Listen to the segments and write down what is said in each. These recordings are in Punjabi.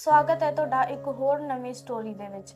ਸਵਾਗਤ ਹੈ ਤੁਹਾਡਾ ਇੱਕ ਹੋਰ ਨਵੀਂ ਸਟੋਰੀ ਦੇ ਵਿੱਚ।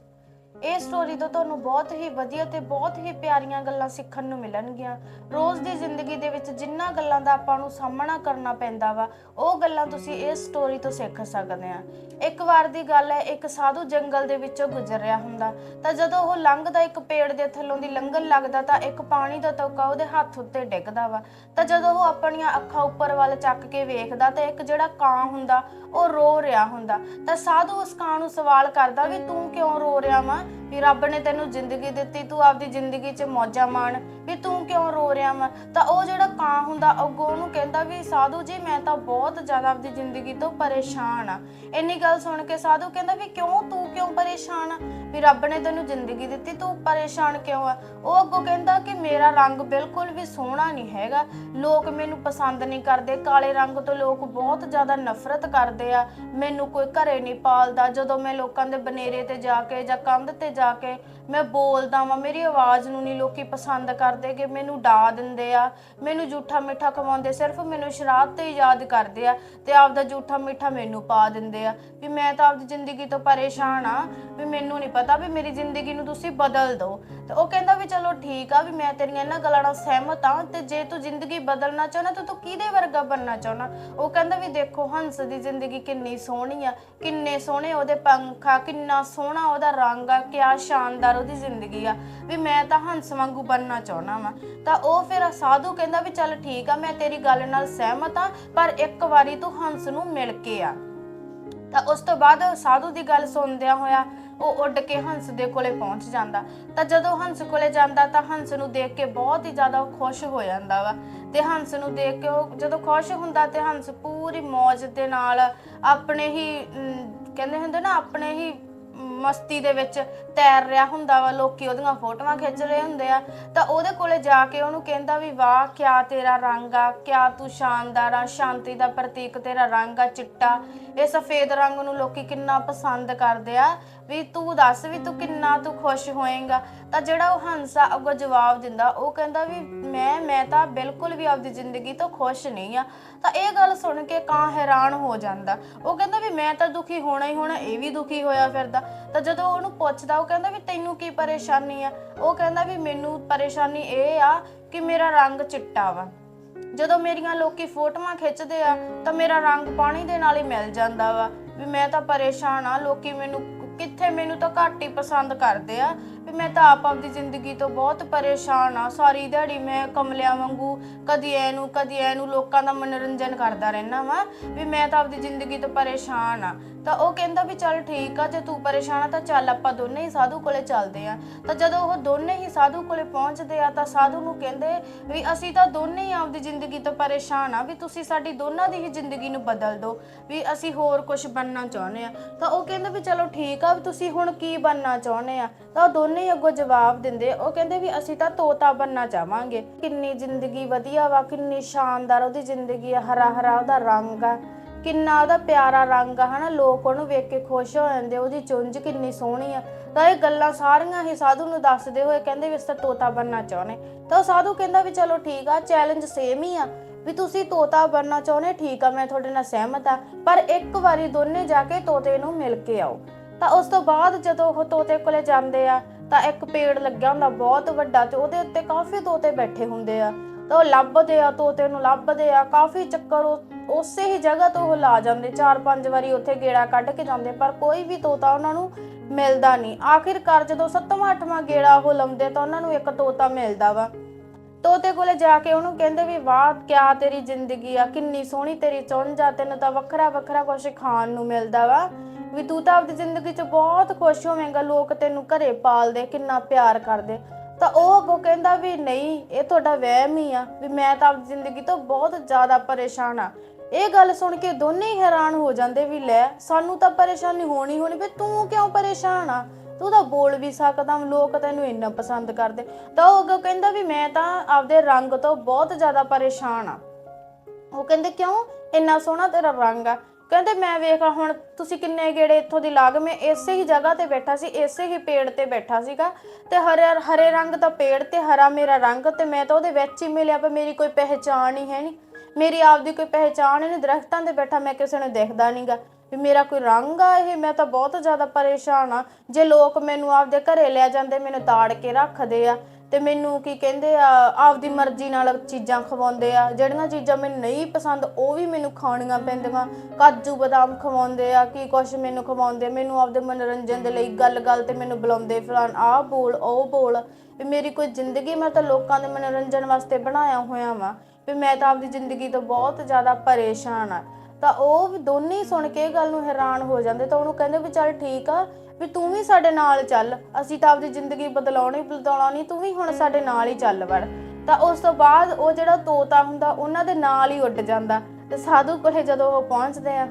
ਇਹ ਸਟੋਰੀ ਤੋਂ ਤੁਹਾਨੂੰ ਬਹੁਤ ਹੀ ਵਧੀਆ ਤੇ ਬਹੁਤ ਹੀ ਪਿਆਰੀਆਂ ਗੱਲਾਂ ਸਿੱਖਣ ਨੂੰ ਮਿਲਣਗੀਆਂ। ਰੋਜ਼ ਦੀ ਜ਼ਿੰਦਗੀ ਦੇ ਵਿੱਚ ਜਿੰਨਾ ਗੱਲਾਂ ਦਾ ਆਪਾਂ ਨੂੰ ਸਾਹਮਣਾ ਕਰਨਾ ਪੈਂਦਾ ਵਾ, ਉਹ ਗੱਲਾਂ ਤੁਸੀਂ ਇਸ ਸਟੋਰੀ ਤੋਂ ਸਿੱਖ ਸਕਦੇ ਆ। ਇੱਕ ਵਾਰ ਦੀ ਗੱਲ ਹੈ, ਇੱਕ ਸਾਧੂ ਜੰਗਲ ਦੇ ਵਿੱਚੋਂ ਗੁਜ਼ਰ ਰਿਹਾ ਹੁੰਦਾ। ਤਾਂ ਜਦੋਂ ਉਹ ਲੰਘਦਾ ਇੱਕ ਪੇੜ ਦੇ ਥੱਲੋਂ ਦੀ ਲੰਘਣ ਲੱਗਦਾ ਤਾਂ ਇੱਕ ਪਾਣੀ ਦਾ ਤੌਕਾ ਉਹਦੇ ਹੱਥ ਉੱਤੇ ਡਿੱਗਦਾ ਵਾ। ਤਾਂ ਜਦੋਂ ਉਹ ਆਪਣੀਆਂ ਅੱਖਾਂ ਉੱਪਰ ਵੱਲ ਚੱਕ ਕੇ ਵੇਖਦਾ ਤਾਂ ਇੱਕ ਜਿਹੜਾ ਕਾਂ ਹੁੰਦਾ, ਉਹ ਰੋ ਰਿਹਾ ਹੁੰਦਾ। ਤਾਂ ਸਾਧੂ ਉਸ ਕਾਂ ਨੂੰ ਸਵਾਲ ਕਰਦਾ ਵੀ ਤੂੰ ਕਿਉਂ ਰੋ ਰਿਹਾ ਵਾ? ਵੀ ਰੱਬ ਨੇ ਤੈਨੂੰ ਜ਼ਿੰਦਗੀ ਦਿੱਤੀ, ਤੂੰ ਆਪਦੀ ਜ਼ਿੰਦਗੀ 'ਚ ਮੌਜਾਂ ਮਾਣ, ਵੀ ਤੂੰ ਕਿਉਂ ਰੋ ਰਿਹਾ ਵਾ? ਤਾਂ ਉਹ ਜਿਹੜਾ ਕਾਂ ਹੁੰਦਾ, ਅੱਗੋਂ ਉਹਨੂੰ ਕਹਿੰਦਾ ਵੀ, ਸਾਧੂ ਜੀ, ਮੈਂ ਤਾਂ ਬਹੁਤ ਜ਼ਿਆਦਾ ਆਪਦੀ ਜ਼ਿੰਦਗੀ ਤੋਂ ਪਰੇਸ਼ਾਨ ਆ। ਇੰਨੀ ਗੱਲ ਸੁਣ ਕੇ ਸਾਧੂ ਕਹਿੰਦਾ ਵੀ, ਕਿਉਂ? ਤੂੰ ਕਿਉਂ ਪਰੇਸ਼ਾਨ ਆ? ਵੀ ਰੱਬ ਨੇ ਤੈਨੂੰ ਜ਼ਿੰਦਗੀ ਦਿੱਤੀ, ਤੂੰ ਪਰੇਸ਼ਾਨ ਕਿਉਂ ਆ? ਉਹ ਅੱਗੋਂ ਕਹਿੰਦਾ ਕਿ ਮੇਰਾ ਰੰਗ ਬਿਲਕੁਲ ਵੀ ਸੋਹਣਾ ਨਹੀਂ ਹੈਗਾ। ਲੋਕ ਮੈਨੂੰ ਪਸੰਦ ਨਹੀਂ ਕਰਦੇ। ਕਾਲੇ ਰੰਗ ਤੋਂ ਲੋਕ ਬਹੁਤ ਜ਼ਿਆਦਾ ਨਫ਼ਰਤ ਕਰਦੇ ਆ। ਮੈਨੂੰ ਕੋਈ ਘਰੇ ਨਹੀਂ ਪਾਲਦਾ। ਜਦੋਂ ਮੈਂ ਲੋਕਾਂ ਦੇ ਬਨੇਰੇ ਤੇ ਜਾ ਕੇ ਜਾਂ ਕੰਧ ਤੇ ਜਾ ਕੇ ਮੈਂ ਬੋਲਦਾ ਵਾਂ, ਮੇਰੀ ਆਵਾਜ਼ ਨੂੰ ਨਹੀਂ ਲੋਕੀ ਪਸੰਦ ਕਰਦੇ ਕਿ ਮੈਨੂੰ ਡਾ ਦਿੰਦੇ ਆ, ਮੈਨੂੰ ਝੂਠਾ ਮਿੱਠਾ ਖਵਾਉਂਦੇ, ਸਿਰਫ ਮੈਨੂੰ ਸ਼ਰਾਬ ਤੇ ਹੀ ਯਾਦ ਕਰਦੇ ਆ ਤੇ ਆਪਦਾ ਝੂਠਾ ਮਿੱਠਾ ਮੈਨੂੰ ਪਾ ਦਿੰਦੇ ਆ ਵੀ ਮੈਂ ਤਾਂ ਆਪਦੀ ਜ਼ਿੰਦਗੀ ਤੋਂ ਪਰੇਸ਼ਾਨ ਆ, ਵੀ ਮੈਨੂੰ ਨਹੀਂ ਪਤਾ ਵੀ ਮੇਰੀ ਜ਼ਿੰਦਗੀ ਨੂੰ ਤੁਸੀਂ ਬਦਲ ਦਿਓ ਤੇ ਉਹ ਕਹਿੰਦਾ ਵੀ ਚਲੋ ਠੀਕ ਆ ਵੀ ਮੈਂ ਤੇਰੀਆਂ ਇਹਨਾਂ ਗੱਲਾਂ ਨਾਲ ਸਹਿਮਤ ਆ ਤੇ ਜੇ ਤੂੰ ਜ਼ਿੰਦਗੀ ਬਦਲਣਾ ਚਾਹੁੰਦਾ ਤਾਂ ਤੂੰ ਕਿਹਦੇ ਵਰਗਾ ਬਣਨਾ ਚਾਹੁੰਦਾ? ਉਹ ਕਹਿੰਦਾ ਵੀ ਦੇਖੋ ਹੰਸ ਦੀ ਜ਼ਿੰਦਗੀ ਕਿੰਨੀ ਸੋਹਣੀ ਆ, ਕਿੰਨੇ ਸੋਹਣੇ ਉਹਦੇ ਪੰਖ ਆ ਕਿੰਨਾ ਸੋਹਣਾ ਉਹਦਾ ਰੰਗ ਆ, ਕਿਆ ਸ਼ਾਨਦਾਰ ਉਹਦੀ ਜ਼ਿੰਦਗੀ ਆ ਵੀ ਮੈਂ ਤਾਂ ਹੰਸ ਵਾਂਗੂ ਬਣਨਾ ਚਾਹੁੰਦਾ ਵਾਂ। ਤਾਂ ਉਹ ਫਿਰ ਸਾਧੂ ਕਹਿੰਦਾ ਵੀ ਚੱਲ ਠੀਕ ਆ ਮੈਂ ਤੇਰੀ ਗੱਲ ਨਾਲ ਸਹਿਮਤ ਆ ਪਰ ਇੱਕ ਵਾਰੀ ਤੂੰ ਹੰਸ ਨੂੰ ਮਿਲ ਕੇ ਆ। ਤਾਂ ਉਸ ਤੋਂ ਬਾਅਦ ਸਾਧੂ ਦੀ ਗੱਲ ਸੁਣਦਿਆਂ ਹੋਇਆ ਉਹ ਉੱਡ ਕੇ ਹੰਸ ਦੇ ਕੋਲੇ ਪਹੁੰਚ ਜਾਂਦਾ। ਤਾਂ ਜਦੋਂ ਹੰਸ ਕੋਲੇ ਜਾਂਦਾ ਤਾਂ ਹੰਸ ਨੂੰ ਦੇਖ ਕੇ ਬਹੁਤ ਹੀ ਜ਼ਿਆਦਾ ਉਹ ਖੁਸ਼ ਹੋ ਜਾਂਦਾ ਵਾ। ਤੇ ਹੰਸ ਨੂੰ ਦੇਖ ਕੇ ਉਹ ਜਦੋਂ ਖੁਸ਼ ਹੁੰਦਾ ਤੇ ਹੰਸ ਪੂਰੀ ਮौज ਦੇ ਨਾਲ ਆਪਣੇ ਹੀ ਅਮ, ਕਹਿੰਦੇ ਹੁੰਦੇ ਨਾ ਆਪਣੇ ਹੀ ਮਸਤੀ ਦੇ ਵਿੱਚ ਤੈਰ ਰਿਹਾ ਹੁੰਦਾ ਵਾ, ਲੋਕੀ ਉਹਦੀਆਂ ਫੋਟੋਆਂ ਖਿੱਚ ਰਹੇ ਹੁੰਦੇ ਆ। ਤਾਂ ਉਹਦੇ ਕੋਲੇ ਜਾ ਕੇ ਉਹਨੂੰ ਕਹਿੰਦਾ ਵੀ, ਵਾਹ, ਕਿਆ ਤੇਰਾ ਰੰਗ ਆ, ਕਿਆ ਤੂੰ ਸ਼ਾਨਦਾਰ ਆ, ਸ਼ਾਂਤੀ ਦਾ ਪ੍ਰਤੀਕ ਤੇਰਾ ਰੰਗ ਆ, ਚਿੱਟਾ। ਇਹ ਸਫੇਦ ਰੰਗ ਨੂੰ ਲੋਕੀ ਕਿੰਨਾ ਪਸੰਦ ਕਰਦੇ ਆ। ਵੀ ਤੂੰ ਦੱਸ ਵੀ ਤੂੰ ਕਿੰਨਾ ਤੂੰ ਖੁਸ਼ ਹੋਏਗਾ? ਤਾਂ ਜਿਹੜਾ ਉਹ ਹੰਸਾ ਅੱਗੋਂ ਜਵਾਬ ਦਿੰਦਾ, ਉਹ ਕਹਿੰਦਾ ਵੀ ਮੈਂ ਮੈਂ ਤਾਂ ਬਿਲਕੁਲ ਵੀ ਆਪਦੀ ਜ਼ਿੰਦਗੀ ਤੋਂ ਖੁਸ਼ ਨਹੀਂ ਆ। ਤਾਂ ਇਹ ਗੱਲ ਸੁਣ ਕੇ ਕਾਂ ਹੈਰਾਨ ਹੋ ਜਾਂਦਾ। ਉਹ ਕਹਿੰਦਾ ਵੀ ਮੈਂ ਤਾਂ ਦੁਖੀ ਹੋਣਾ ਹੀ ਹੋਣਾ, ਇਹ ਵੀ ਦੁਖੀ ਹੋਇਆ ਫਿਰਦਾ। ਤਾਂ ਜਦੋਂ ਉਹਨੂੰ ਪੁੱਛਦਾ, ਉਹ ਕਹਿੰਦਾ ਵੀ ਤੈਨੂੰ ਕੀ ਪਰੇਸ਼ਾਨੀ ਆ? ਉਹ ਕਹਿੰਦਾ ਵੀ ਮੈਨੂੰ ਪਰੇਸ਼ਾਨੀ ਇਹ ਆ ਕਿ ਮੇਰਾ ਰੰਗ ਚਿੱਟਾ ਵਾ। ਜਦੋਂ ਮੇਰੀਆਂ ਲੋਕੀ ਫੋਟੋਆਂ ਖਿੱਚਦੇ ਆ, ਤਾਂ ਮੇਰਾ ਰੰਗ ਪਾਣੀ ਦੇ ਨਾਲ ਹੀ ਮਿਲ ਜਾਂਦਾ ਵਾ। ਵੀ ਮੈਂ ਤਾਂ ਪਰੇਸ਼ਾਨ ਆ, ਲੋਕੀ ਮੈਨੂੰ ਕਿੱਥੇ ਮੈਨੂੰ ਤਾਂ ਘੱਟ ਹੀ ਪਸੰਦ ਕਰਦੇ ਆ। ਵੀ ਮੈਂ ਤਾਂ ਆਪ ਆਪਦੀ ਜ਼ਿੰਦਗੀ ਤੋਂ ਬਹੁਤ ਪਰੇਸ਼ਾਨ ਆ। ਸਾਰੀ ਦਿਹਾੜੀ ਮੈਂ ਕਮਲਿਆਂ ਵਾਂਗੂ ਕਦੀ ਐਨੂੰ ਕਦੀ ਐਨੂੰ ਲੋਕਾਂ ਦਾ ਮਨੋਰੰਜਨ ਕਰਦਾ ਰਹਿਣਾ ਵਾ ਵੀ ਮੈਂ ਤਾਂ ਆਪਦੀ ਜ਼ਿੰਦਗੀ ਤੋਂ ਪਰੇਸ਼ਾਨ ਆ। ਤਾਂ ਉਹ ਕਹਿੰਦਾ ਵੀ ਚੱਲ ਠੀਕ ਆ, ਜੇ ਤੂੰ ਪਰੇਸ਼ਾਨ ਆ ਤਾਂ ਚੱਲ ਆਪਾਂ ਦੋਨੇ ਹੀ ਸਾਧੂ ਕੋਲੇ ਚੱਲਦੇ ਆ। ਤਾਂ ਜਦੋਂ ਉਹ ਦੋਨੇ ਹੀ ਸਾਧੂ ਕੋਲੇ ਪਹੁੰਚਦੇ ਆ ਤਾਂ ਸਾਧੂ ਨੂੰ ਕਹਿੰਦੇ ਵੀ ਅਸੀਂ ਤਾਂ ਦੋਨੇ ਹੀ ਆਪਦੀ ਜ਼ਿੰਦਗੀ ਤੋਂ ਪਰੇਸ਼ਾਨ ਆ ਵੀ ਤੁਸੀਂ ਸਾਡੀ ਦੋਨਾਂ ਦੀ ਹੀ ਜ਼ਿੰਦਗੀ ਨੂੰ ਬਦਲ ਦਿਓ, ਵੀ ਅਸੀਂ ਹੋਰ ਕੁਝ ਬਣਨਾ ਚਾਹੁੰਦੇ ਆ। ਤਾਂ ਉਹ ਕਹਿੰਦੇ ਵੀ ਚਲੋ ਠੀਕ ਆ, ਵੀ ਤੁਸੀਂ ਹੁਣ ਕੀ ਬਣਨਾ ਚਾਹੁੰਦੇ ਆ? ਤਾਂ ਉਹ ਦੋਨੇ ਹੀ ਅੱਗੋਂ ਜਵਾਬ ਦਿੰਦੇ, ਉਹ ਕਹਿੰਦੇ ਵੀ ਅਸੀਂ ਤਾਂ ਤੋਤਾ ਬਣਨਾ ਚਾਹਾਂਗੇ। ਕਿੰਨੀ ਜ਼ਿੰਦਗੀ ਵਧੀਆ ਵਾ, ਕਿੰਨੀ ਸ਼ਾਨਦਾਰ ਉਹਦੀ ਜ਼ਿੰਦਗੀ ਆ ਹਰਾ ਹਰਾ ਉਹਦਾ ਰੰਗ ਆ, ਕਿੰਨਾ ਉਹਦਾ ਪਿਆਰਾ ਰੰਗ ਆ, ਹਨਾ, ਲੋਕ ਉਹਨੂੰ ਵੇਖ ਕੇ ਖੁਸ਼ ਹੋ ਜਾਂਦੇ, ਉਹਦੀ ਚੁੰਝ ਕਿੰਨੀ ਸੋਹਣੀ ਆ। ਤਾਂ ਇਹ ਗੱਲਾਂ ਸਾਰੀਆਂ ਹੀ ਸਾਧੂ ਨੂੰ ਦੱਸਦੇ ਹੋਏ ਕਹਿੰਦੇ ਵੀ ਅਸੀਂ ਤੋਤਾ ਬਣਨਾ ਚਾਹੁੰਦੇ। ਤਾਂ ਉਹ ਸਾਧੂ ਕਹਿੰਦਾ ਵੀ ਚਲੋ ਠੀਕ ਆ ਚੈਲੰਜ ਸੇਮ ਹੀ ਆ, ਵੀ ਤੁਸੀਂ ਤੋਤਾ ਬਣਨਾ ਚਾਹੁੰਦੇ, ਠੀਕ ਆ, ਮੈਂ ਤੁਹਾਡੇ ਨਾਲ ਸਹਿਮਤ ਆ, ਪਰ ਇੱਕ ਵਾਰੀ ਦੋਨੇ ਜਾ ਕੇ ਤੋਤੇ ਨੂੰ ਮਿਲ ਕੇ ਆਓ। ਤਾਂ ਉਸ ਤੋਂ ਬਾਅਦ ਜਦੋਂ ਉਹ ਤੋਤੇ ਕੋਲੇ ਜਾਂਦੇ ਆ, ਤਾਂ ਇੱਕ ਪੇੜ ਲੱਗਿਆ ਹੁੰਦਾ ਬਹੁਤ ਵੱਡਾ ਤੇ ਉਹਦੇ ਉੱਤੇ ਕਾਫੀ ਤੋਤੇ ਬੈਠੇ ਹੁੰਦੇ ਆ। ਤਾਂ ਉਹ ਲੱਭਦੇ ਆ, ਤੋਤੇ ਨੂੰ ਲੱਭਦੇ ਆ, ਕਾਫੀ ਚੱਕਰ ਉਸੇ ਹੀ ਜਗ੍ਹਾ ਤੋਂ ਉਹ ਲਾ ਜਾਂਦੇ, ਚਾਰ ਪੰਜ ਵਾਰੀ ਉੱਥੇ ਗੇੜਾ ਕੱਢ ਕੇ ਜਾਂਦੇ, ਪਰ ਕੋਈ ਵੀ ਤੋਤਾ ਉਹਨਾਂ ਨੂੰ ਮਿਲਦਾ ਨਹੀਂ। ਆਖਿਰਕਾਰ ਜਦੋਂ ਸੱਤਵਾਂ, ਅੱਠਵਾਂ ਗੇੜਾ ਉਹ ਲਾਉਂਦੇ, ਤਾਂ ਉਹਨਾਂ ਨੂੰ ਇੱਕ ਤੋਤਾ ਮਿਲਦਾ ਵਾ। ਤੋਤੇ ਕੋਲੇ ਜਾ ਕੇ ਉਹਨੂੰ ਕਹਿੰਦੇ ਵੀ, ਵਾਹ, ਕਿਆ ਤੇਰੀ ਜ਼ਿੰਦਗੀ ਆ, ਕਿੰਨੀ ਸੋਹਣੀ ਤੇਰੀ ਚੁੰਝ ਆ ਤੈਨੂੰ ਤਾਂ ਵੱਖਰਾ ਵੱਖਰਾ ਕੁਝ ਖਾਣ ਨੂੰ ਮਿਲਦਾ ਵਾ। ਵੀ ਤੂੰ ਤਾਂ ਆਪਦੀ ਜ਼ਿੰਦਗੀ 'ਚ ਬਹੁਤ ਖੁਸ਼ ਹੋਵੇਂਗਾ, ਲੋਕ ਤੈਨੂੰ ਘਰੇ ਪਾਲਦੇ, ਕਿੰਨਾ ਪਿਆਰ ਕਰਦੇ। ਤਾਂ ਉਹ ਅੱਗੋਂ ਕਹਿੰਦਾ ਵੀ ਨਹੀਂ, ਇਹ ਤੁਹਾਡਾ ਵਹਿਮ ਹੀ ਆ, ਵੀ ਮੈਂ ਤਾਂ ਆਪਦੀ ਜ਼ਿੰਦਗੀ ਤੋਂ ਬਹੁਤ ਜ਼ਿਆਦਾ ਪਰੇਸ਼ਾਨ ਆ। ਇਹ ਗੱਲ ਸੁਣ ਕੇ ਦੋਨੇ ਹੀ ਹੈਰਾਨ ਹੋ ਜਾਂਦੇ ਵੀ ਲੈ, ਸਾਨੂੰ ਤਾਂ ਪਰੇਸ਼ਾਨੀ ਹੋਣੀ ਹੋਣੀ, ਵੀ ਤੂੰ ਕਿਉਂ ਪਰੇਸ਼ਾਨ ਆ? ਤੂੰ ਤਾਂ ਬੋਲ ਵੀ ਸਕਦਾ, ਲੋਕ ਤੈਨੂੰ ਇੰਨਾ ਪਸੰਦ ਕਰਦੇ। ਤਾਂ ਉਹ ਅੱਗੋਂ ਕਹਿੰਦਾ ਵੀ ਮੈਂ ਤਾਂ ਆਪਦੇ ਰੰਗ ਤੋਂ ਬਹੁਤ ਜ਼ਿਆਦਾ ਪਰੇਸ਼ਾਨ ਆ। ਉਹ ਕਹਿੰਦੇ, ਕਿਉਂ? ਇੰਨਾ ਸੋਹਣਾ ਤੇਰਾ ਰੰਗ ਆ। ਕਹਿੰਦੇ ਮੈਂ ਵੇਖਾ ਹੁਣ ਤੁਸੀਂ ਕਿੰਨੇ ਗੇੜੇ ਇੱਥੋਂ ਦੀ ਲਾਗ ਮੈਂ ਇਸੇ ਹੀ ਜਗ੍ਹਾ ਤੇ ਬੈਠਾ ਸੀ, ਇਸੇ ਹੀ ਪੇੜ ਤੇ ਬੈਠਾ ਸੀਗਾ ਤੇ ਹਰੇ ਹਰੇ ਰੰਗ ਦਾ ਪੇੜ ਤੇ ਹਰਾ ਮੇਰਾ ਰੰਗ ਤੇ ਮੈਂ ਤਾਂ ਉਹਦੇ ਵਿੱਚ ਹੀ ਮਿਲਿਆ ਪਰ ਮੇਰੀ ਕੋਈ ਪਹਿਚਾਣ ਹੀ ਹੈ ਨਹੀਂ। ਮੇਰੀ ਆਪਦੀ ਕੋਈ ਪਹਿਚਾਣ ਹੀ ਨਹੀਂ, ਦਰਖਤਾਂ ਤੇ ਬੈਠਾ ਮੈਂ ਕਿਸੇ ਨੂੰ ਦਿਖਦਾ ਨਹੀਂਗਾ ਵੀ ਮੇਰਾ ਕੋਈ ਰੰਗ ਆ ਇਹ, ਮੈਂ ਤਾਂ ਬਹੁਤ ਜ਼ਿਆਦਾ ਪਰੇਸ਼ਾਨ ਆ। ਜੇ ਲੋਕ ਮੈਨੂੰ ਆਪਦੇ ਘਰੇ ਲੈ ਜਾਂਦੇ, ਮੈਨੂੰ ਤਾੜ ਕੇ ਰੱਖਦੇ ਆ ਤੇ ਮੈਨੂੰ ਕੀ ਕਹਿੰਦੇ ਆ, ਆਪਦੀ ਮਰਜ਼ੀ ਨਾਲ ਚੀਜ਼ਾਂ ਖਵਾਉਂਦੇ ਆ। ਜਿਹੜੀਆਂ ਚੀਜ਼ਾਂ ਮੈਨੂੰ ਨਹੀਂ ਪਸੰਦ, ਉਹ ਵੀ ਮੈਨੂੰ ਖਾਣੀਆਂ ਪੈਂਦੀਆਂ। ਕਾਜੂ ਬਦਾਮ ਖਵਾਉਂਦੇ ਆ, ਕੀ ਕੁਛ ਮੈਨੂੰ ਖਵਾਉਂਦੇ ਮੈਨੂੰ ਆਪਦੇ ਮਨੋਰੰਜਨ ਦੇ ਲਈ ਗੱਲ-ਗੱਲ ਤੇ ਮੈਨੂੰ ਬੁਲਾਉਂਦੇ ਫਲਾਣ ਆਹ ਬੋਲ, ਉਹ ਬੋਲ। ਵੀ ਮੇਰੀ ਕੋਈ ਜ਼ਿੰਦਗੀ ਮੈਂ ਤਾਂ ਲੋਕਾਂ ਦੇ ਮਨੋਰੰਜਨ ਵਾਸਤੇ ਬਣਾਇਆ ਹੋਇਆ ਵਾਂ। ਵੀ ਮੈਂ ਤਾਂ ਆਪਦੀ ਜ਼ਿੰਦਗੀ ਤੋਂ ਬਹੁਤ ਜ਼ਿਆਦਾ ਪਰੇਸ਼ਾਨ ਆ। ਤਾਂ ਉਹ ਦੋਨੇ ਹੀ ਸੁਣ ਕੇ ਇਹ ਗੱਲ ਨੂੰ ਹੈਰਾਨ ਹੋ ਜਾਂਦੇ, ਤਾਂ ਉਹਨੂੰ ਕਹਿੰਦੇ ਵੀ ਚੱਲ ਠੀਕ ਆ, ਵੀ ਤੂੰ ਵੀ ਸਾਡੇ ਨਾਲ ਚੱਲ, ਅਸੀਂ ਤਾਂ ਆਪਦੀ ਜ਼ਿੰਦਗੀ ਬਦਲਾਉਣੀ ਬਦਲਾਉਣੀ, ਤੂੰ ਵੀ ਹੁਣ ਸਾਡੇ ਨਾਲ ਹੀ ਚੱਲ ਵੜ। ਤਾਂ ਉਸ ਤੋਂ ਬਾਅਦ ਉਹ ਜਿਹੜਾ ਤੋਤਾ ਹੁੰਦਾ, ਉਹਨਾਂ ਦੇ ਨਾਲ ਹੀ ਉੱਡ ਜਾਂਦਾ। ਤੇ ਸਾਧੂ ਕੋਲੇ ਜਦੋਂ ਉਹ ਪਹੁੰਚਦੇ ਆ,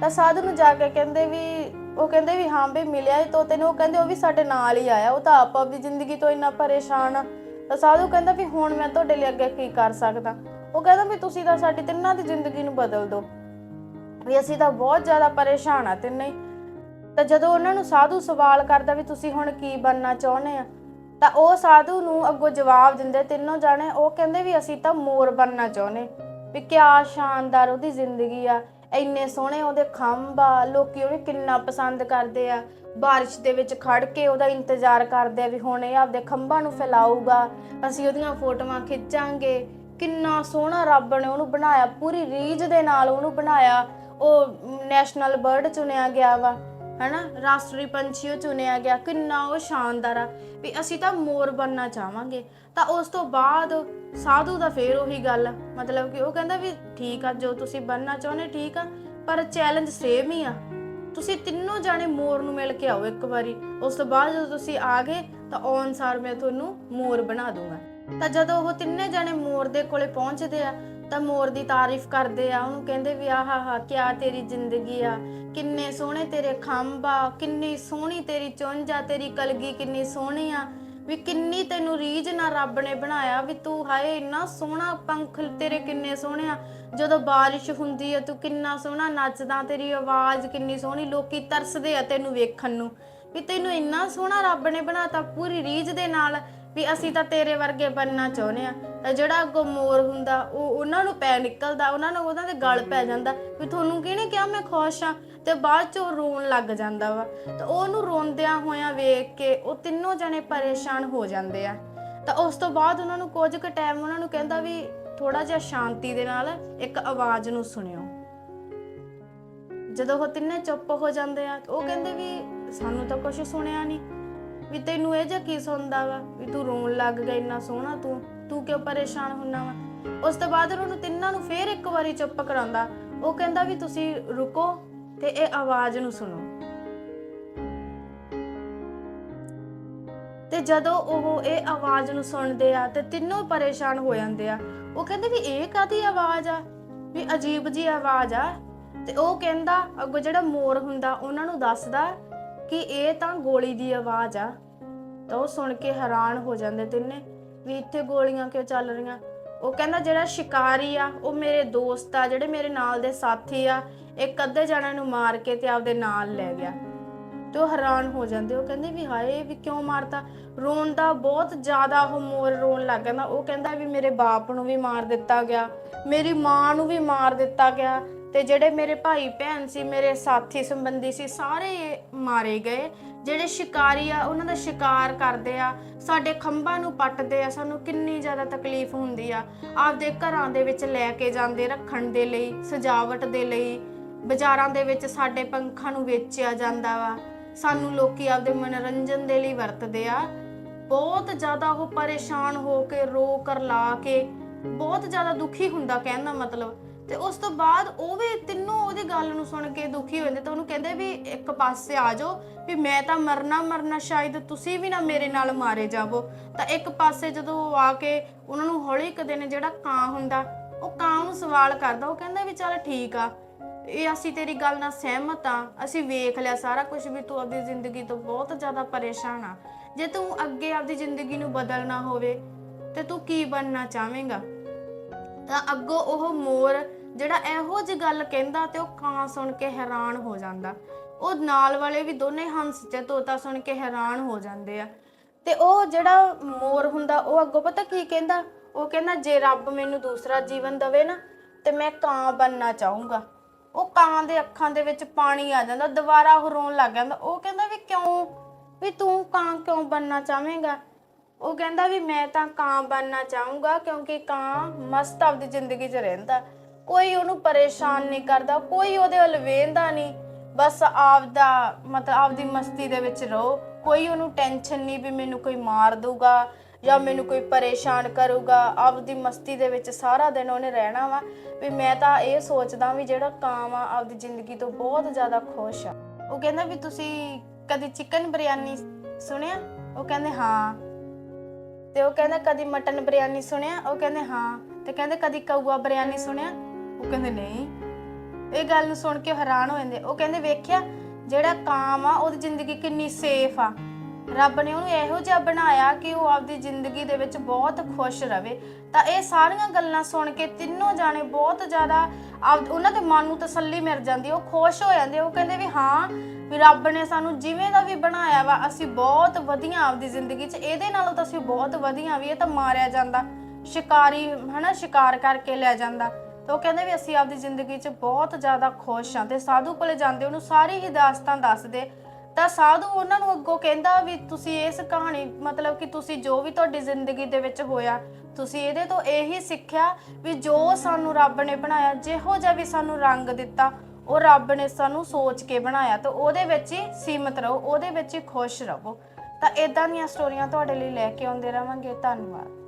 ਤਾਂ ਸਾਧੂ ਨੂੰ ਜਾ ਕੇ ਕਹਿੰਦੇ ਵੀ, ਉਹ ਕਹਿੰਦੇ ਵੀ ਹਾਂ ਵੀ ਮਿਲਿਆ ਹੀ ਤੋਤੇ ਨੂੰ, ਉਹ ਕਹਿੰਦੇ ਉਹ ਵੀ ਸਾਡੇ ਨਾਲ ਹੀ ਆਇਆ, ਉਹ ਤਾਂ ਆਪ ਆਪਦੀ ਜ਼ਿੰਦਗੀ ਤੋਂ ਇੰਨਾ ਪਰੇਸ਼ਾਨ ਆ। ਤਾਂ ਸਾਧੂ ਕਹਿੰਦਾ ਵੀ ਹੁਣ ਮੈਂ ਤੁਹਾਡੇ ਲਈ ਅੱਗੇ ਕੀ ਕਰ ਸਕਦਾ? ਉਹ ਕਹਿੰਦਾ ਵੀ ਤੁਸੀਂ ਤਾਂ ਸਾਡੀ ਤਿੰਨਾਂ ਦੀ ਜ਼ਿੰਦਗੀ ਨੂੰ ਬਦਲ ਦਿਓ। ਵੀ ਅਸੀਂ ਤਾਂ ਬਹੁਤ ਜ਼ਿਆਦਾ ਪਰੇਸ਼ਾਨ ਆ ਤਿੰਨੇ ਹੀ ਤਾਂ ਜਦੋਂ ਉਹਨਾਂ ਨੂੰ ਸਾਧੂ ਸਵਾਲ ਕਰਦਾ ਵੀ ਤੁਸੀਂ ਹੁਣ ਕੀ ਬਣਨਾ ਚਾਹੁੰਦੇ ਆ, ਤਾਂ ਉਹ ਸਾਧੂ ਨੂੰ ਅੱਗੋਂ ਜਵਾਬ ਦਿੰਦੇ, ਤਿੰਨੋਂ ਜਾਣੇ ਉਹ ਕਹਿੰਦੇ ਵੀ ਅਸੀਂ ਤਾਂ ਮੋਰ ਬਣਨਾ ਚਾਹੁੰਦੇ। ਵੀ ਕਿਆ ਸ਼ਾਨਦਾਰ ਉਹਦੀ ਜ਼ਿੰਦਗੀ ਆ, ਇੰਨੇ ਸੋਹਣੇ ਉਹਦੇ ਖੰਭ ਆ, ਲੋਕੀ ਉਹਨੂੰ ਕਿੰਨਾ ਪਸੰਦ ਕਰਦੇ ਆ। ਬਾਰਿਸ਼ ਦੇ ਵਿੱਚ ਖੜ ਕੇ ਉਹਦਾ ਇੰਤਜ਼ਾਰ ਕਰਦੇ ਆ ਵੀ ਹੁਣ ਇਹ ਆਪਦੇ ਖੰਭਾਂ ਨੂੰ ਫੈਲਾਊਗਾ, ਅਸੀਂ ਉਹਦੀਆਂ ਫੋਟੋਆਂ ਖਿੱਚਾਂਗੇ। ਕਿੰਨਾ ਸੋਹਣਾ ਰੱਬ ਨੇ ਉਹਨੂੰ ਬਣਾਇਆ, ਪੂਰੀ ਰੀਝ ਦੇ ਨਾਲ ਉਹਨੂੰ ਬਣਾਇਆ। ਉਹ ਨੈਸ਼ਨਲ ਬਰਡ ਚੁਣਿਆ ਗਿਆ ਵਾ, ਹਨਾ? ਰਾਸ਼ਟਰੀ ਪੰਛੀ ਉਹ ਚੁਣਿਆ ਗਿਆ। ਕਿੰਨਾ ਉਹ ਸ਼ਾਨਦਾਰ ਆ। ਵੀ ਅਸੀਂ ਤਾਂ ਮੋਰ ਬਣਨਾ ਚਾਹਾਂਗੇ। ਤਾਂ ਉਸ ਤੋਂ ਬਾਅਦ ਸਾਧੂ ਦਾ ਫੇਰ ਉਹੀ ਗੱਲ ਮਤਲਬ ਕਿ ਉਹ ਕਹਿੰਦਾ ਵੀ ਠੀਕ ਆ, ਜੋ ਤੁਸੀਂ ਬਣਨਾ ਚਾਹੁੰਦੇ ਠੀਕ ਆ, ਪਰ ਚੈਲੰਜ ਸੇਮ ਹੀ ਆ। ਤੁਸੀਂ ਤਿੰਨੋਂ ਜਾਣੇ ਮੋਰ ਨੂੰ ਮਿਲ ਕੇ ਆਓ ਇੱਕ ਵਾਰੀ। ਉਸ ਤੋਂ ਬਾਅਦ ਜਦੋਂ ਤੁਸੀਂ ਆ ਗਏ, ਤਾਂ ਉਹ ਮੈਂ ਤੁਹਾਨੂੰ ਮੋਰ ਬਣਾ ਦੂੰਗਾ। ਤਾਂ ਜਦੋਂ ਉਹ ਤਿੰਨੇ ਜਾਣੇ ਮੋਰ ਦੇ ਕੋਲੇ ਪਹੁੰਚਦੇ ਆ ਤਾਂ ਮੋਰ ਦੀ ਤਾਰੀਫ ਕਰਦੇ ਆ, ਉਹਨੂੰ ਕਹਿੰਦੇ ਵੀ ਆਹਾ ਹਾ ਕਿਆ ਤੇਰੀ ਜ਼ਿੰਦਗੀ ਆ, ਕਿੰਨੇ ਸੋਹਣੇ ਤੇਰੇ ਖੰਭ ਆ, ਕਿੰਨੀ ਸੋਹਣੀ ਤੇਰੀ ਚੁੰਝ ਆ, ਤੇਰੀ ਕਲਗੀ ਕਿੰਨੀ ਸੋਹਣੀ ਆ, ਵੀ ਕਿੰਨੀ ਤੈਨੂੰ ਰੀਝ ਨਾਲ ਰੱਬ ਨੇ ਬਣਾਇਆ, ਵੀ ਤੂੰ ਹਾਏ ਇੰਨਾ ਸੋਹਣਾ ਪੰਖ ਤੇਰੇ ਕਿੰਨੇ ਸੋਹਣੇ ਆ, ਜਦੋਂ ਬਾਰਿਸ਼ ਹੁੰਦੀ ਆ, ਤੂੰ ਕਿੰਨਾ ਸੋਹਣਾ ਨੱਚਦਾ, ਤੇਰੀ ਆਵਾਜ਼ ਕਿੰਨੀ ਸੋਹਣੀ, ਲੋਕੀ ਤਰਸਦੇ ਆ ਤੈਨੂੰ ਵੇਖਣ ਨੂੰ, ਵੀ ਤੈਨੂੰ ਇੰਨਾ ਸੋਹਣਾ ਰੱਬ ਨੇ ਬਣਾਤਾ, ਪੂਰੀ ਰੀਝ ਦੇ ਨਾਲ ਵੀ ਅਸੀਂ ਤਾਂ ਤੇਰੇ ਵਰਗੇ ਬਣਨਾ ਚਾਹੁੰਦੇ ਆ। ਤਾਂ ਜਿਹੜਾ ਅੱਗੋਂ ਮੋਰ ਹੁੰਦਾ, ਉਹ ਉਹਨਾਂ ਨੂੰ ਪੈ ਨਿਕਲਦਾ, ਉਹਨਾਂ ਨੂੰ ਉਹਨਾਂ ਦੇ ਗਲ ਪੈ ਜਾਂਦਾ। ਵੀ ਤੁਹਾਨੂੰ ਕਿਹਨੇ ਕਿਹਾ ਮੈਂ ਖੁਸ਼ ਆ? ਤੇ ਬਾਅਦ ਚ ਉਹ ਰੋਣ ਲੱਗ ਜਾਂਦਾ ਵਾ। ਤਾਂ ਉਹਨੂੰ ਰੋਂਦਿਆਂ ਹੋਇਆਂ ਵੇਖ ਕੇ ਉਹ ਤਿੰਨੋਂ ਜਣੇ ਪਰੇਸ਼ਾਨ ਹੋ ਜਾਂਦੇ ਆ। ਤਾਂ ਉਸ ਤੋਂ ਬਾਅਦ ਉਹਨਾਂ ਨੂੰ ਕੁਝ ਕੁ ਟਾਈਮ ਉਹਨਾਂ ਨੂੰ ਕਹਿੰਦਾ ਵੀ ਥੋੜਾ ਜਿਹਾ ਸ਼ਾਂਤੀ ਦੇ ਨਾਲ ਇੱਕ ਆਵਾਜ਼ ਨੂੰ ਸੁਣਿਓ। ਜਦੋਂ ਉਹ ਤਿੰਨੇ ਚੁੱਪ ਹੋ ਜਾਂਦੇ ਆ, ਉਹ ਕਹਿੰਦੇ ਵੀ ਸਾਨੂੰ ਤਾਂ ਕੁਝ ਸੁਣਿਆ ਨਹੀਂ ਵੀ ਤੈਨੂੰ ਇਹ ਜਿਹਾ ਕੀ ਸੁਣਦਾ ਵਾ ਵੀ ਤੂੰ ਰੋਣ ਲੱਗ ਗਿਆ, ਇੰਨਾ ਸੋਹਣਾ ਤੂੰ ਤੂੰ ਕਿਉਂ ਪਰੇਸ਼ਾਨ ਹੁੰਨਾ ਵਾ? ਉਸ ਤੋਂ ਬਾਅਦ ਉਹਨੂੰ ਤਿੰਨਾਂ ਨੂੰ ਫੇਰ ਇੱਕ ਵਾਰੀ ਚੁੱਪ ਕਰਾਉਂਦਾ। ਉਹ ਕਹਿੰਦਾ ਵੀ ਤੁਸੀਂ ਰੁਕੋ ਤੇ ਇਹ ਆਵਾਜ਼ ਨੂੰ ਸੁਣੋ। ਤੇ ਜਦੋਂ ਉਹ ਇਹ ਆਵਾਜ਼ ਨੂੰ ਸੁਣਦੇ ਆ ਤੇ ਤਿੰਨੋਂ ਪਰੇਸ਼ਾਨ ਹੋ ਜਾਂਦੇ ਆ, ਉਹ ਕਹਿੰਦੇ ਵੀ ਇਹ ਕਾਦੀ ਆਵਾਜ਼ ਆ? ਵੀ ਅਜੀਬ ਜੀ ਆਵਾਜ਼ ਆ। ਤੇ ਉਹ ਕਹਿੰਦਾ, ਅੱਗੋਂ ਜਿਹੜਾ ਮੋਰ ਹੁੰਦਾ, ਉਹਨਾਂ ਨੂੰ ਦੱਸਦਾ ਕਿ ਇਹ ਤਾਂ ਗੋਲੀ ਦੀ ਆਵਾਜ਼ ਆ। ਤਾਂ ਉਹ ਸੁਣ ਕੇ ਹੈਰਾਨ ਹੋ ਜਾਂਦੇ ਤਿੰਨੇ, ਵੀ ਇੱਥੇ ਗੋਲੀਆਂ ਕਿਉਂ ਚੱਲ ਰਹੀਆਂ? ਉਹ ਕਹਿੰਦਾ ਜਿਹੜਾ ਸ਼ਿਕਾਰੀ ਆ, ਉਹ ਮੇਰੇ ਦੋਸਤ ਆ, ਜਿਹੜੇ ਮੇਰੇ ਨਾਲ ਦੇ ਸਾਥੀ ਆ, ਇੱਕ ਅੱਧੇ ਜਣਿਆਂ ਨੂੰ ਮਾਰ ਕੇ ਤੇ ਆਪਦੇ ਨਾਲ ਲੈ ਗਿਆ। ਤੇ ਉਹ ਹੈਰਾਨ ਹੋ ਜਾਂਦੇ, ਉਹ ਕਹਿੰਦੇ ਵੀ ਹਾਏ, ਵੀ ਕਿਉਂ ਮਾਰਤਾ? ਰੋਣ ਦਾ ਬਹੁਤ ਜ਼ਿਆਦਾ ਉਹ ਮੋਰ ਰੋਣ ਲੱਗ ਜਾਂਦਾ। ਉਹ ਕਹਿੰਦਾ ਵੀ ਮੇਰੇ ਬਾਪ ਨੂੰ ਵੀ ਮਾਰ ਦਿੱਤਾ ਗਿਆ, ਮੇਰੀ ਮਾਂ ਨੂੰ ਵੀ ਮਾਰ ਦਿੱਤਾ ਗਿਆ, ਤੇ ਜਿਹੜੇ ਮੇਰੇ ਭਾਈ ਭੈਣ ਸੀ, ਮੇਰੇ ਸਾਥੀ ਸੰਬੰਧੀ ਸੀ, ਸਾਰੇ ਮਾਰੇ ਗਏ। ਜਿਹੜੇ ਸ਼ਿਕਾਰੀ ਆ, ਉਹਨਾਂ ਦਾ ਸ਼ਿਕਾਰ ਕਰਦੇ ਆ, ਸਾਡੇ ਖੰਭਾਂ ਨੂੰ ਪੱਟਦੇ ਆ, ਸਾਨੂੰ ਕਿੰਨੀ ਜ਼ਿਆਦਾ ਤਕਲੀਫ ਹੁੰਦੀ ਆ। ਆਪਦੇ ਘਰਾਂ ਦੇ ਵਿੱਚ ਲੈ ਕੇ ਜਾਂਦੇ, ਰੱਖਣ ਦੇ ਲਈ, ਸਜਾਵਟ ਦੇ ਲਈ, ਬਾਜ਼ਾਰਾਂ ਦੇ ਵਿੱਚ ਸਾਡੇ ਪੰਖਾਂ ਨੂੰ ਵੇਚਿਆ ਜਾਂਦਾ ਵਾ। ਸਾਨੂੰ ਲੋਕੀ ਆਪਦੇ ਮਨੋਰੰਜਨ ਦੇ ਲਈ ਵਰਤਦੇ ਆ। ਬਹੁਤ ਜ਼ਿਆਦਾ ਉਹ ਪਰੇਸ਼ਾਨ ਹੋ ਕੇ ਰੋ ਕਰ ਲਾ ਕੇ, ਬਹੁਤ ਜ਼ਿਆਦਾ ਦੁਖੀ ਹੁੰਦਾ ਕਹਿਣ ਦਾ ਮਤਲਬ। ਤੇ ਉਸ ਤੋਂ ਬਾਅਦ ਉਹ ਵੀ ਤਿੰਨੋਂ ਉਹਦੀ ਗੱਲ ਨੂੰ ਸੁਣ ਕੇ ਦੁਖੀ ਹੋ ਜਾਂਦੇ ਤਾਂ ਉਹਨੂੰ ਕਹਿੰਦੇ ਵੀ ਇੱਕ ਪਾਸੇ ਆ ਜਾਓ ਵੀ ਮੈਂ ਤਾਂ ਮਰਨਾ ਮਰਨਾ ਸ਼ਾਇਦ ਤੁਸੀਂ ਵੀ ਨਾ ਮੇਰੇ ਨਾਲ ਮਾਰੇ ਜਾਵੋ। ਤਾਂ ਇੱਕ ਪਾਸੇ ਜਦੋਂ ਉਹ ਆ ਕੇ ਉਹਨਾਂ ਨੂੰ ਹੌਲੀ ਕਦੇ ਨੇ ਜਿਹੜਾ ਕਾਂ ਹੁੰਦਾ, ਉਹ ਕਾਂ ਨੂੰ ਸਵਾਲ ਕਰਦਾ, ਉਹ ਕਹਿੰਦਾ ਵੀ ਚੱਲ ਠੀਕ ਆ ਇਹ ਅਸੀਂ ਤੇਰੀ ਗੱਲ ਨਾਲ ਸਹਿਮਤ ਆ, ਅਸੀਂ ਵੇਖ ਲਿਆ ਸਾਰਾ ਕੁਝ ਵੀ ਤੂੰ ਆਪਣੀ ਜ਼ਿੰਦਗੀ ਤੋਂ ਬਹੁਤ ਜ਼ਿਆਦਾ ਪਰੇਸ਼ਾਨ ਆ। ਜੇ ਤੂੰ ਅੱਗੇ ਆਪਦੀ ਜ਼ਿੰਦਗੀ ਨੂੰ ਬਦਲਣਾ ਹੋਵੇ, ਤੇ ਤੂੰ ਕੀ ਬਣਨਾ ਚਾਹਵੇਂਗਾ? ਤਾਂ ਅੱਗੋਂ ਉਹ ਮੋਰ ਜਿਹੜਾ ਇਹੋ ਜਿਹੀ ਗੱਲ ਕਹਿੰਦਾ ਤੇ ਉਹ ਕਾਂ ਸੁਣ ਕੇ ਹੈਰਾਨ ਹੋ ਜਾਂਦਾ। ਉਹ ਨਾਲ ਵਾਲੇ ਵੀ ਦੋਨੇ ਹੰਸ ਤੇ ਤੋਤਾ ਸੁਣ ਕੇ ਹੈਰਾਨ ਹੋ ਜਾਂਦੇ ਆ। ਤੇ ਉਹ ਜਿਹੜਾ ਮੋਰ ਹੁੰਦਾ, ਉਹ ਅੱਗੋਂ ਪਤਾ ਕੀ ਕਹਿੰਦਾ? ਉਹ ਕਹਿੰਦਾ, ਜੇ ਰੱਬ ਮੈਨੂੰ ਦੂਸਰਾ ਜੀਵਨ ਦਵੇ ਨਾ, ਤੇ ਮੈਂ ਕਾਂ ਬਣਨਾ ਚਾਹੂੰਗਾ। ਉਹ ਕਾਂ ਦੇ ਅੱਖਾਂ ਦੇ ਵਿੱਚ ਪਾਣੀ ਆ ਜਾਂਦਾ, ਦੁਬਾਰਾ ਉਹ ਰੋਣ ਲੱਗ ਜਾਂਦਾ। ਉਹ ਕਹਿੰਦਾ ਵੀ ਕਿਉਂ? ਵੀ ਤੂੰ ਕਾਂ ਕਿਉਂ ਬਣਨਾ ਚਾਹਵੇਂਗਾ? ਉਹ ਕਹਿੰਦਾ ਵੀ ਮੈਂ ਤਾਂ ਕਾਂ ਬਣਨਾ ਚਾਹੂੰਗਾ ਕਿਉਂਕਿ ਕਾਂ ਮਸਤ ਆਪਦੀ ਜ਼ਿੰਦਗੀ 'ਚ ਰਹਿੰਦਾ। ਕੋਈ ਉਹਨੂੰ ਪਰੇਸ਼ਾਨ ਨਹੀਂ ਕਰਦਾ, ਕੋਈ ਉਹਦੇ ਵੱਲ ਵੇਂਦਾ ਨਹੀਂ। ਬਸ ਆਪਦਾ, ਮਤਲਬ ਆਪਦੀ ਮਸਤੀ ਦੇ ਵਿੱਚ ਰਹੋ। ਕੋਈ ਉਹਨੂੰ ਟੈਨਸ਼ਨ ਨਹੀਂ ਵੀ ਮੈਨੂੰ ਕੋਈ ਮਾਰ ਦੂਗਾ ਜਾਂ ਮੈਨੂੰ ਕੋਈ ਪਰੇਸ਼ਾਨ ਕਰੂਗਾ। ਆਪਦੀ ਮਸਤੀ ਦੇ ਵਿੱਚ ਸਾਰਾ ਦਿਨ ਉਹਨੇ ਰਹਿਣਾ ਵਾ। ਵੀ ਮੈਂ ਤਾਂ ਇਹ ਸੋਚਦਾ ਵੀ ਜਿਹੜਾ ਕਾਮ ਆ, ਆਪਦੀ ਜ਼ਿੰਦਗੀ ਤੋਂ ਬਹੁਤ ਜ਼ਿਆਦਾ ਖੁਸ਼ ਆ। ਉਹ ਕਹਿੰਦਾ ਵੀ ਤੁਸੀਂ ਕਦੀ ਚਿਕਨ ਬਿਰਿਆਨੀ ਸੁਣਿਆ? ਉਹ ਕਹਿੰਦੇ ਹਾਂ। ਤੇ ਉਹ ਕਹਿੰਦਾ ਕਦੀ ਮਟਨ ਬਿਰਿਆਨੀ ਸੁਣਿਆ? ਉਹ ਕਹਿੰਦੇ ਹਾਂ। ਤੇ ਕਹਿੰਦੇ ਕਦੀ ਕਊਆ ਬਿਰਿਆਨੀ ਸੁਣਿਆ? ਉਹ ਕਹਿੰਦੇ, ਨਹੀਂ। ਇਹ ਗੱਲ ਨੂੰ ਸੁਣ ਕੇ ਹੈਰਾਨ ਹੋ ਜਾਂਦੇ। ਉਹ ਕਹਿੰਦੇ, ਵੇਖਿਆ, ਜਿਹੜਾ ਕਾਮ ਆ, ਉਹਦੀ ਜ਼ਿੰਦਗੀ ਕਿੰਨੀ ਸੇਫ ਆ। ਰੱਬ ਨੇ ਉਹਨੂੰ ਇਹੋ ਜਿਹਾ ਬਣਾਇਆ ਕਿ ਉਹ ਆਪਦੀ ਜ਼ਿੰਦਗੀ ਦੇ ਵਿੱਚ ਬਹੁਤ ਖੁਸ਼ ਰਵੇ। ਤਾਂ ਇਹ ਸਾਰੀਆਂ ਗੱਲਾਂ ਸੁਣ ਕੇ ਤਿੰਨੋਂ ਜਾਣੇ ਬਹੁਤ ਜ਼ਿਆਦਾ ਉਹਨਾਂ ਦੇ ਮਨ ਨੂੰ ਤਸੱਲੀ ਮਿਲ ਜਾਂਦੀ ਉਹ ਖੁਸ਼ ਹੋ ਜਾਂਦੇ। ਉਹ ਕਹਿੰਦੇ ਵੀ, ਹਾਂ, ਵੀ ਰੱਬ ਨੇ ਸਾਨੂੰ ਜਿਵੇਂ ਦਾ ਵੀ ਬਣਾਇਆ ਵਾ, ਅਸੀਂ ਬਹੁਤ ਵਧੀਆ ਆਪਦੀ ਜ਼ਿੰਦਗੀ 'ਚ। ਇਹਦੇ ਨਾਲੋਂ ਤਾਂ ਅਸੀਂ ਬਹੁਤ ਵਧੀਆ ਵੀ, ਇਹ ਤਾਂ ਮਾਰਿਆ ਜਾਂਦਾ। ਸ਼ਿਕਾਰੀ, ਹਨਾ, ਸ਼ਿਕਾਰ ਕਰਕੇ ਲੈ ਜਾਂਦਾ। ਤਾਂ ਉਹ ਕਹਿੰਦੇ ਵੀ ਅਸੀਂ ਆਪਦੀ ਜ਼ਿੰਦਗੀ 'ਚ ਬਹੁਤ ਜ਼ਿਆਦਾ ਖੁਸ਼ ਹਾਂ ਤੇ ਸਾਧੂ ਕੋਲੇ ਜਾਂਦੇ ਉਹਨੂੰ ਸਾਰੀ ਹੀ ਦਾਸਤਾਨ ਦੱਸਦੇ। ਤਾਂ ਸਾਧੂ ਉਹਨਾਂ ਨੂੰ ਅੱਗੋਂ ਕਹਿੰਦਾ ਵੀ ਤੁਸੀਂ ਇਸ ਕਹਾਣੀ ਮਤਲਬ ਕਿ ਤੁਸੀਂ ਜੋ ਵੀ ਤੁਹਾਡੀ ਜ਼ਿੰਦਗੀ ਦੇ ਵਿੱਚ ਹੋਇਆ, ਤੁਸੀਂ ਇਹਦੇ ਤੋਂ ਇਹੀ ਸਿੱਖਿਆ ਵੀ ਜੋ ਸਾਨੂੰ ਰੱਬ ਨੇ ਬਣਾਇਆ, ਜਿਹੋ ਜਿਹਾ ਵੀ ਸਾਨੂੰ ਰੰਗ ਦਿੱਤਾ, ਉਹ ਰੱਬ ਨੇ ਸਾਨੂੰ ਸੋਚ ਕੇ ਬਣਾਇਆ ਤੇ ਉਹਦੇ ਵਿੱਚ ਹੀ ਸੀਮਤ ਰਹੋ, ਉਹਦੇ ਵਿੱਚ ਹੀ ਖੁਸ਼ ਰਹੋ। ਤਾਂ ਇਦਾਂ ਦੀਆਂ ਸਟੋਰੀਆਂ ਤੁਹਾਡੇ ਲਈ ਲੈ ਕੇ ਆਉਂਦੇ ਰਵਾਂਗੇ ਧੰਨਵਾਦ।